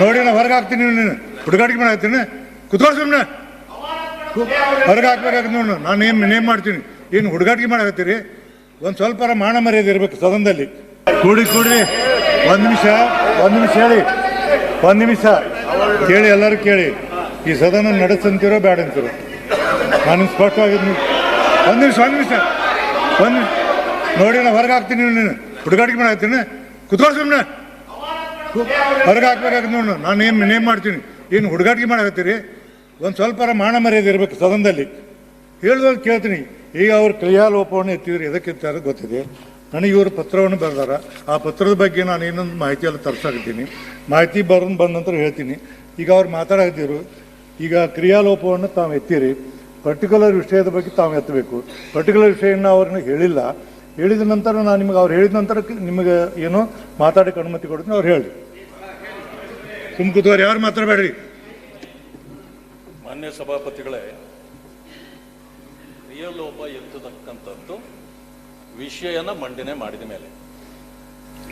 ನೋಡಿ ನಾ ಹೊರಗೆ ಹಾಕ್ತೀನಿ ನೀನು. ಹುಡುಗಾಟಿಕೆ ಮಾಡಾಕ್ತೀನಿ ಕುತ್ಕೊಳ್ಳಿ ಸುಮ್ಮನೆ ಹೊರಗೆ ನೋಡು ನಾನು ಏನು ನೇಮ್ ಮಾಡ್ತೀನಿ? ಏನು ಹುಡುಗಾಟಿಗೆ ಮಾಡಾಕತ್ತೀರಿ ಒಂದು ಸ್ವಲ್ಪ ಮಾನ ಮರ್ಯಾದೆ ಇರಬೇಕು ಸದನದಲ್ಲಿ. ಕೂಡಿ ಕೂಡ್ರಿ ಒಂದು ನಿಮಿಷ ಒಂದು ನಿಮಿಷ ಹೇಳಿ. ಒಂದು ನಿಮಿಷ. ಕೇಳಿ, ಎಲ್ಲರೂ ಕೇಳಿ. ಈ ಸದನ ನಡೆಸಂತೀರೋ ಬೇಡ ಅಂತೀರೋ? ನಾನು ಸ್ಪಷ್ಟವಾಗಿದ್ದೀನಿ. ಒಂದು ನಿಮಿಷ ಒಂದು ನಿಮಿಷ. ಒಂದು ನೋಡಿ ನಾ ಹೊರಗೆ ಹಾಕ್ತೀನಿ ನೀನು. ಹುಡುಗಾಟಿಗೆ ಮಾಡಿ ಹಾಕ್ತೀನಿ. ಸುಮ್ಮನೆ ಹೊರಗೆ ಹಾಕ್ಬೇಕಾಗ್ತದೆ ನೋಡು, ನಾನು ಏನು ನೇಮ್ ಮಾಡ್ತೀನಿ. ಏನು ಹುಡುಗಾಟಿಗೆ ಮಾಡಾಕತ್ತೀರಿ? ಒಂದು ಸ್ವಲ್ಪ ಮಾನ ಮರ್ಯಾದೆ ಇರಬೇಕು ಸದನದಲ್ಲಿ. ಹೇಳ್ದಾಗ ಕೇಳ್ತೀನಿ. ಈಗ ಅವ್ರು ಕ್ರಿಯಾಲೋಪವನ್ನು ಎತ್ತಿದ್ರು, ಎದಕ್ಕೆ ಎತ್ತಾರ ಗೊತ್ತಿದೆ. ನನಗೆ ಇವರು ಪತ್ರವನ್ನು ಬರೆದಾರ. ಆ ಪತ್ರದ ಬಗ್ಗೆ ನಾನು ಇನ್ನೊಂದು ಮಾಹಿತಿ ಎಲ್ಲ ತರ್ಸಾಕತ್ತೀನಿ. ಮಾಹಿತಿ ಬರೋದು ಬಂದ ನಂತರ ಹೇಳ್ತೀನಿ. ಈಗ ಅವ್ರು ಮಾತಾಡಕತ್ತಿರು. ಈಗ ಕ್ರಿಯಾಲೋಪವನ್ನು ತಾವು ಎತ್ತಿರಿ. ಪರ್ಟಿಕ್ಯುಲರ್ ವಿಷಯದ ಬಗ್ಗೆ ತಾವು ಎತ್ತಬೇಕು. ಪರ್ಟಿಕ್ಯುಲರ್ ವಿಷಯನ ಅವ್ರನ್ನ ಹೇಳಿಲ್ಲ. ಹೇಳಿದ ನಂತರ ನಾನು ನಿಮಗೆ ಅವ್ರು ಹೇಳಿದ ನಂತರ ನಿಮಗೆ ಏನೋ ಮಾತಾಡಕ್ಕೆ ಅನುಮತಿ ಕೊಡ್ತೀನಿ, ಅವ್ರು ಹೇಳಿ ಸುಮ್ ಕೂತವ್ರು ಯಾರು ಮಾತಾಡಬೇಡ್ರಿ ಮಾನ್ಯ ಸಭಾಪತಿಗಳೇ ಕ್ರಿಯಾಲೋಪ ಎತ್ತತಕ್ಕಂಥದ್ದು ವಿಷಯನ ಮಂಡನೆ ಮಾಡಿದ ಮೇಲೆ.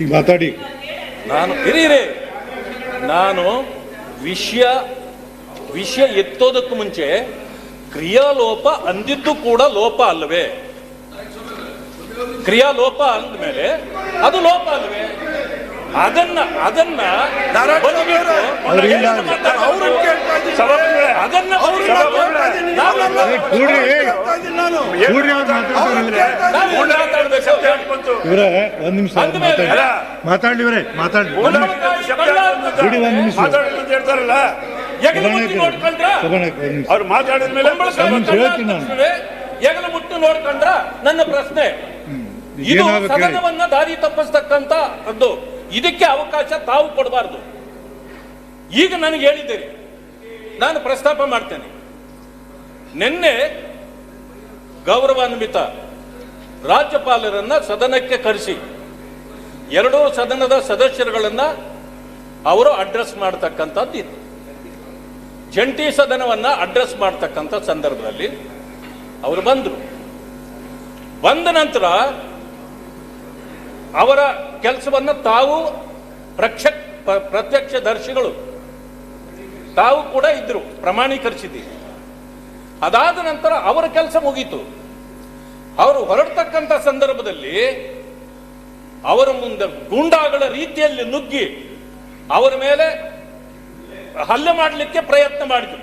ಈಗ ಮಾತಾಡಿ. ನಾನು ಇರೀರಿ ನಾನು ವಿಷಯ ವಿಷಯ ಎತ್ತೋದಕ್ಕೂ ಮುಂಚೆ ಕ್ರಿಯಾಲೋಪ ಅಂದಿದ್ದು ಕೂಡ ಲೋಪ ಅಲ್ಲವೇ? ಕ್ರಿಯಾಲೋಪ ಅಂದಮೇಲೆ ಅದು ಲೋಪ ಅಲ್ವೇ ಅದನ್ನ ಅದನ್ನ ಏನ್ ಒಂದ್ ನಿಮಿಷ ಅಂದ್ಮೇಲೆ- ಮಾತಾಡಿ. ಮಾತಾಡ್ಲಿ ಇವರೇ ಮಾತಾಡ್ಲಿ. ಒಂದ್ ನಿಮಿಷ ಬಿಡಿ ಒಂದ್ ನಿಮಿಷ. ಹೇಳ್ತಾರಲ್ಲ. ಹೆಗಲು ಮುಟ್ಟಿ ನೋಡ್ಕೊಂಡ್ರ? ಸಭಾನಾಯಕ ಅವ್ರು ಮಾತಾಡಿದ ಮೇಲೆ ಹೇಳ್ತೀನಿ ನಾನು. ಹೆಗಲು ಮುಟ್ಟು ನೋಡ್ಕೊಂಡ್ರ? ನನ್ನ ಪ್ರಶ್ನೆ. ಇದು ಸದನವನ್ನ ದಾರಿ ತಪ್ಪಿಸ್ತಕ್ಕಂತ ಅದು ಇದಕ್ಕೆ ಅವಕಾಶ ತಾವು ಕೊಡಬಾರ್ದು. ಈಗ ನನಗೆ ಹೇಳಿದ್ದೀರಿ. ನಾನು ಪ್ರಸ್ತಾಪ ಮಾಡ್ತೇನೆ. ನಿನ್ನೆ ಗೌರವಾನ್ವಿತ ರಾಜ್ಯಪಾಲರನ್ನ ಸದನಕ್ಕೆ ಕರೆಸಿ, ಎರಡೂ ಸದನದ ಸದಸ್ಯರುಗಳನ್ನ ಅವರು ಅಡ್ರೆಸ್ ಮಾಡ್ತಕ್ಕಂಥದ್ದು ಇತ್ತು ಜಂಟಿ ಸದನವನ್ನ ಅಡ್ರೆಸ್ ಮಾಡ್ತಕ್ಕಂಥ ಸಂದರ್ಭದಲ್ಲಿ ಅವರು ಬಂದರು. ಬಂದ ನಂತರ ಅವರ ಕೆಲಸವನ್ನ ತಾವು ಪ್ರಕ್ಷ ಪ್ರತ್ಯಕ್ಷ ಪ್ರತ್ಯಕ್ಷದರ್ಶಿಗಳು. ತಾವು ಕೂಡ ಇದ್ರು ಪ್ರಮಾಣೀಕರಿಸಿದ್ದೀವಿ ಅದಾದ ನಂತರ ಅವರ ಕೆಲಸ ಮುಗೀತು. ಅವರು ಹೊರಡ್ತಕ್ಕಂಥ ಸಂದರ್ಭದಲ್ಲಿ ಅವರ ಮುಂದೆ ಗೂಂಡಾಗಳ ರೀತಿಯಲ್ಲಿ ನುಗ್ಗಿ ಅವರ ಮೇಲೆ ಹಲ್ಲೆ ಮಾಡಲಿಕ್ಕೆ ಪ್ರಯತ್ನ ಮಾಡಿದ್ರು.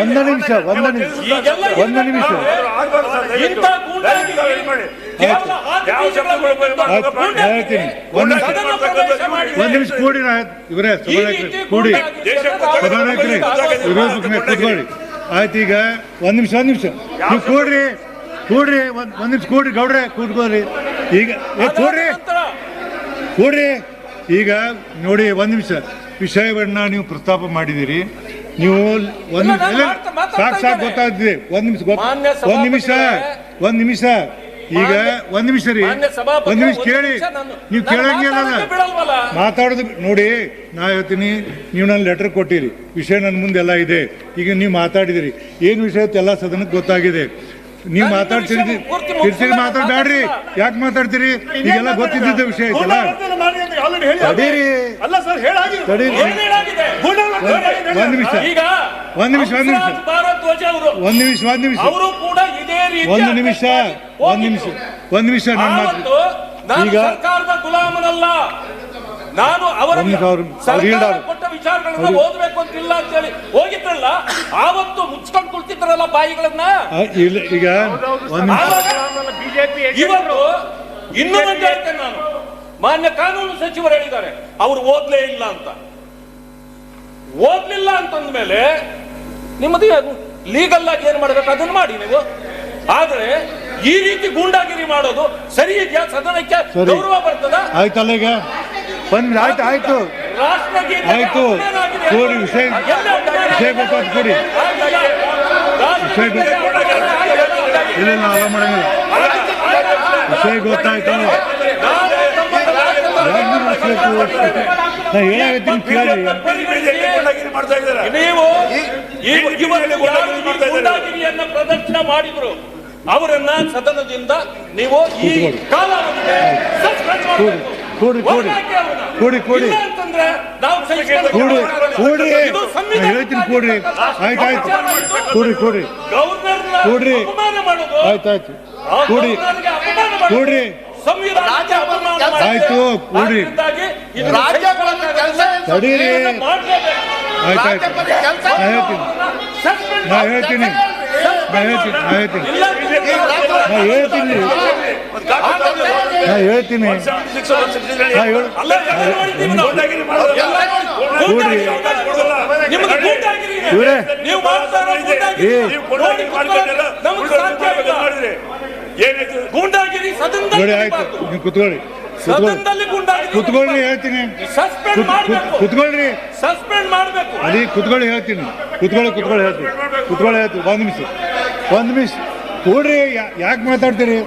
ಒಂದು ನಿಮಿಷ ಒಂದು ನಿಮಿಷ. ಒಂದು ನಿಮಿಷ. ಹೇಳ್ತೀನಿ. ಒಂದು ನಿಮಿಷ. ಒಂದು ನಿಮಿಷ ಕೂಡಿ ನಾ ಇವರೇ ಸಭಾನಾಯಕರೇ ಕೂಡಿ. ಸಭಾನಾಯಕರೇ ವಿರೋಧ ಕೂತ್ಕೊಳ್ಳಿ. ಆಯ್ತು ಈಗ ಒಂದು ನಿಮಿಷ ಒಂದು ನಿಮಿಷ. ನೀವು ಕೂಡ್ರಿ. ಕೂಡ್ರಿ ಒಂದು ಒಂದು ನಿಮಿಷ ಕೂಡ್ರಿ ಗೌಡ್ರೆ ಕೂತ್ಕೋರಿ ಈಗ ಕೂಡ್ರಿ. ಕೂಡ್ರಿ. ಈಗ ನೋಡಿ ಒಂದು ನಿಮಿಷ. ವಿಷಯವನ್ನ ನೀವು ಪ್ರಸ್ತಾಪ ಮಾಡಿದಿರಿ ನೀವು ಒಂದು ಸಾಕು ಸಾಕು ಗೊತ್ತಾಗ್ತಿದೆ ಒಂದ್ ನಿಮಿಷ ಒಂದ್ ನಿಮಿಷ ಒಂದು ನಿಮಿಷ. ಈಗ ಒಂದು ನಿಮಿಷ ರೀ. ಒಂದ್ ನಿಮಿಷ ಕೇಳಿ. ನೀವು ಕೇಳಂಗೆ? ಮಾತಾಡೋದು ನೋಡಿ ನಾ ಹೇಳ್ತೀನಿ ನೀವು ನನ್ನ ಲೆಟರ್ ಕೊಟ್ಟಿರಿ. ವಿಷಯ ನನ್ನ ಮುಂದೆಲ್ಲ ಇದೆ. ಈಗ ನೀವು ಮಾತಾಡಿದಿರಿ. ಏನು ವಿಷಯ ಎಲ್ಲ ಸದನಕ್ಕೆ ಗೊತ್ತಾಗಿದೆ. ನೀವು ಮಾತಾಡ್ತೀರಿ ತಿರ್ಸಿರಿ ಮಾತಾಡ್ಬೇಡ್ರಿ. ಯಾಕೆ ಮಾತಾಡ್ತೀರಿ? ಈಗೆಲ್ಲ ಗೊತ್ತಿದ್ದ ವಿಷಯ ಐತಲ್ಲ. ತಡೀರಿ? ಒಂದ್ ನಿಮಿಷ. ಈಗ ಒಂದ್ ನಿಮಿಷ, ಒಂದ್ ನಿಮಿಷ. ಒಂದ್ ನಿಮಿಷ ಒಂದ್ ನಿಮಿಷ. ಅವರು ಕೂಡ ಇದೇ ರೀತಿ ಒಂದು ನಿಮಿಷ ಒಂದ್ ನಿಮಿಷ. ಒಂದ್ ನಿಮಿಷ ನನ್ನ ಮಾತು ಈಗ- ಸರ್ಕಾರದ ಗುಲಾಮನಲ್ಲ. ನಾನು ಅವರ ಸರ್ಕಾರ. ಕೊಟ್ಟ ವಿಚಾರಗಳನ್ನ ಓದಬೇಕು ಅಂತ ಹೇಳಿ ಹೋಗಿದ್ರಲ್ಲ ಆವತ್ತು ಮುಚ್ಕೊಂಡು ಕುಳ್ತಿದ್ರಲ್ಲ ಬಾಯಿಗಳನ್ನ? ಇಲ್ಲ ಈಗ ಇವತ್ತು ಇನ್ನೊಂದು ಹೇಳ್ತೇನೆ ನಾನು. ಮಾನ್ಯ ಕಾನೂನು ಸಚಿವರು ಹೇಳಿದ್ದಾರೆ. ಅವರು ಓದ್ಲೇ ಇಲ್ಲ ಅಂತ. ಓದ್ಲಿಲ್ಲ ಅಂತಂದ್ಮೇಲೆ ನಿಮ್ಮದು ಲೀಗಲ್ ಆಗಿ ಏನ್ ಮಾಡ್ಬೇಕು ಅದನ್ನ ಮಾಡಿ ನೀವು. ಆದ್ರೆ ಈ ರೀತಿ ಗೂಂಡಾಗಿರಿ ಮಾಡೋದು ಸರಿ ಇದೆಯಾ? ಸದನಕ್ಕೆ. ಗೌರವ ಬರ್ತದ? ಆಯ್ತಲ್ಲ ಈಗ? ಬಂದ್ ಆಯ್ತು ಆಯ್ತು. ಆಯ್ತು. ಕೋರಿ ವಿಷಯ- ವಿಷಯ ಕೂಡಿ. ವಿಷಯ ಗೊತ್ತ- ಇಲ್ಲ ಇಲ್ಲ ಅಲ್ಲ ಮಾಡಂಗಿಲ್ಲ ವಿಷಯ ಗೊತ್ತಾಯ್ತು. ನಾ ಹೇಳಾಗತ್ತೀನಿ ಕೇಳಿ ಮಾಡ್ತಾ ಇದ್ದಾರೆ ನೀವು ಈ- ಪ್ರದರ್ಶನ ಮಾಡಿದ್ರು. ಅವರನ್ನ ಸದನದಿಂದ ನೀವು ಈ. ಕಾಲಾವಧಿಗೆ ಕೂಡಿ, ಕೂಡಿ. ಕೂಡಿ, ಕೂಡಿ. ಅಂತಂದ್ರೆ ನಾವು ಸಹಿಸ್ಕೊಂಡು ಕೂಡಿ ನಾ ಹೇಳ್ತೀನಿ ಕೂಡ್ರಿ ಆಯ್ತು ಆಯ್ತು. ಕೂಡ್ರಿ ಕೂಡ್ರಿ ಗವರ್ನರ್ನ ಕೂಡ್ರಿ. ಅಪಮಾನ ಮಾಡೋದು. ಆಯ್ತು ಆಯ್ತು ಆ ಕೂಡಿ. ಕೂಡ್ರಿ. ಆಯ್ತು, ಕೆಲಸ ತಡೀರಿ. ಆಯ್ತಾಯ್ತು ಮಾಡ್ಲೇಬೇಕು. ಆಯ್ತು ಆಯ್ತು ರಾಜ್ಯಪಾಲರ ನಾ ಹೇಳ್ತೀನಿ. ನಾ ಹೇಳ್ತೀನಿ. ನಾ ಹೇಳ್ತೀನಿ. ನಾ ಹೇಳ್ತೀನಿ. ನಾ ಹೇಳ್ತೀನಿ. ಹೇಳ್ತೀನಿ. ನಿಮ್ದು ಗೂಂಡಾಗಿರಿ. ನೋಡಿ ಆಯ್ತು. ನೀವು ಕುತ್ಕೊಳ್ಳಿ. ಕುತ್ಕೊಳ್ಳಿ. ಹೇಳ್ತೀನಿ. ಕುತ್ಕೊಳ್ರಿ ಸಸ್ಪೆಂಡ್ ಮಾಡಬೇಕು. ಅಲ್ಲಿ ಕುತ್ಕೊಳ್ಳಿ ಹೇಳ್ತೀನಿ. ಕುತ್ಕೊಳ್ಳಿ ಕುತ್ಕೊಳ್ಳಿ ಹೇಳ್ತೀನಿ. ಕುತ್ಕೊಳ್ಳಿ ಹೇಳ್ತೀನಿ. ಒಂದು ನಿಮಿಷ. ಒಂದು ನಿಮಿಷ. ಕೂಡ್ರಿ ಯಾಕೆ ಮಾತಾಡ್ತೀರಿ?